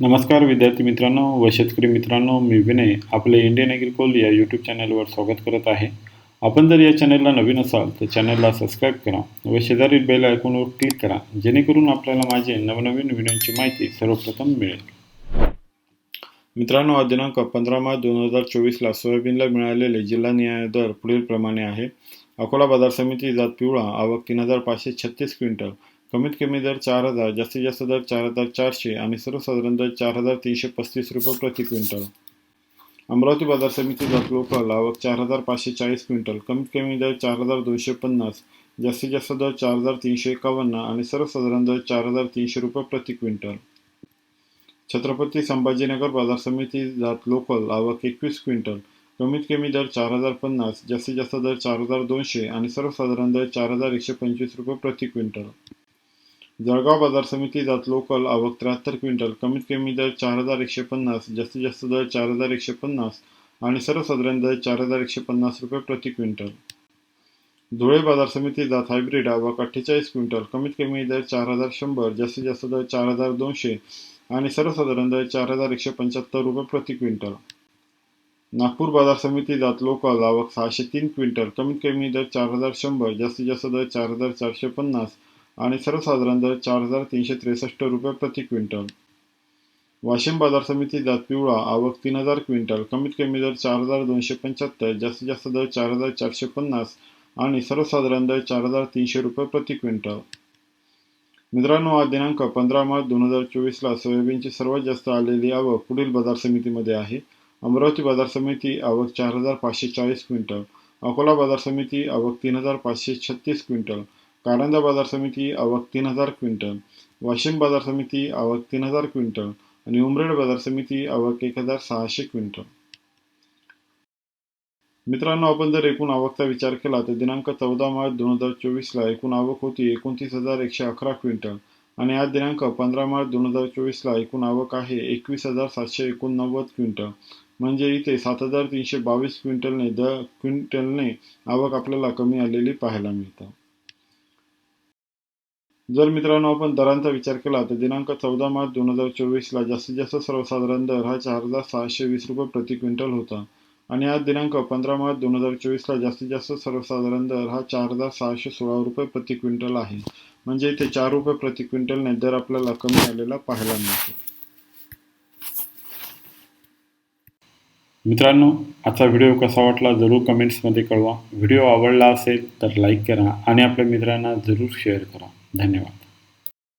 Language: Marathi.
नमस्कार विद्यार्थी मित्रांनो व शेतकरी मित्रांनो मी विनय आपले इंडियन ॲग्रिकोल या यूट्यूब चॅनलवर स्वागत करत आहे. आपण जर या चॅनलला नवीन असाल तर चॅनलला सबस्क्राईब करा व शेजारील बेल आयकॉनवर क्लिक करा जेणेकरून आपल्याला माझे नवनवीन व्हिडिओची माहिती सर्वप्रथम मिळेल. मित्रांनो आज दिनांक पंधरा मार्च दोन हजार चोवीसला सोयाबीनला मिळालेले जिल्हा न्याय दर पुढीलप्रमाणे आहे. अकोला बाजार समिती जात पिवळा आवक तीन हजार पाचशे छत्तीस क्विंटल कमीत कमी दर चार हजार जास्तीत जास्त दर चार हजार चारशे आणि सर्वसाधारण दर चार हजार तीनशे पस्तीस रुपये प्रति क्विंटल. अमरावती बाजार समिती जात लोकल आवक चार हजार पाचशे चाळीस क्विंटल कमीत कमी दर चार हजार दोनशे पन्नास जास्तीत जास्त दर चार हजार तीनशे एकावन्न आणि सर्वसाधारण दर चार हजार तीनशे रुपये प्रति क्विंटल. छत्रपती संभाजीनगर बाजार समिती जात लोकल आवक एकवीस क्विंटल कमीत कमी दर चार हजार पन्नास जास्तीत जास्त दर चार हजार दोनशे आणि सर्वसाधारण दर चार हजार एकशे पंचवीस रुपये प्रति क्विंटल. जळगाव बाजार समिती जात लोकल आवक त्र्याहत्तर क्विंटल कमीत कमी दर चार हजार एकशे पन्नास जास्तीत जास्त दर चार हजार एकशे पन्नास आणि सर्वसाधारण दर चार हजार एकशे पन्नास रुपये प्रति क्विंटल. धुळे बाजार समिती जात हायब्रिड आवक अठ्ठेचाळीस क्विंटल कमीत कमी दर चार हजार शंभर जास्तीत जास्त दर चार हजार दोनशे आणि सर्वसाधारण दर चार हजार एकशे पंच्याहत्तर रुपये प्रति क्विंटल. नागपूर बाजार समिती जात लोकल आवक सहाशे तीन क्विंटल कमीत कमी दर चार हजार शंभर जास्तीत जास्त दर चार हजार चारशे पन्नास आणि सर्वसाधारण दर चार हजार तीनशे त्रेसष्ट रुपये प्रति क्विंटल. वाशिम बाजार समिती जात पिवळा आवक तीन हजार क्विंटल. कमीत कमी दर चार हजार दोनशे पंच्याहत्तर जास्तीत जास्त दर चार हजार चारशे पन्नास आणि सर्वसाधारण दर चार हजार तीनशे रुपये प्रति क्विंटल. मित्रांनो आज दिनांक पंधरा मार्च दोन हजार चोवीसला सोयाबीनची सर्वात जास्त आलेली आवक पुढील बाजार समितीमध्ये आहे. अमरावती बाजार समिती आवक चार हजार पाचशे चाळीस क्विंटल. अकोला बाजार समिती आवक तीन हजार पाचशे छत्तीस क्विंटल. कारंजा बाजार समिती आवक तीन हजार क्विंटल वाशिम बाजार समिती आवक तीन हजार क्विंटल आणि उमरेड बाजार समिती आवक एक हजार सहाशे क्विंटल. मित्रांनो आपण जर एकूण आवकचा विचार केला तर दिनांक चौदा मार्च दोन हजार चोवीसला एकूण आवक होती एकोणतीस हजार एकशे अकरा क्विंटल आणि आज दिनांक पंधरा मार्च दोन हजार चोवीसला एकूण आवक आहे एकवीस हजार सातशे एकोणनव्वद क्विंटल. म्हणजे इथे सात हजार तीनशे बावीस क्विंटलने द क्विंटलने आवक आपल्याला कमी आलेली पाहायला मिळतं. जर मित्रांनो आपण दरांचा विचार केला तर दिनांक चौदा मार्च दोन हजार चोवीसला जास्तीत जास्त सर्वसाधारण दर हा चार हजार सहाशे वीस रुपये प्रति क्विंटल होता. आणि आज दिनांक पंधरा मार्च दोन हजार चोवीसला जास्तीत जास्त सर्वसाधारण दर हा चार हजार सहाशे सोळा रुपये प्रति क्विंटल आहे. म्हणजे इथे चार रुपये प्रति क्विंटलने दर आपल्याला कमी आलेला पाहायला मिळतो. मित्रांनो आजचा व्हिडिओ कसा वाटला जरूर कमेंट्समध्ये कळवा. व्हिडिओ आवडला असेल तर लाईक करा आणि आपल्या मित्रांना जरूर शेअर करा. धन्यवाद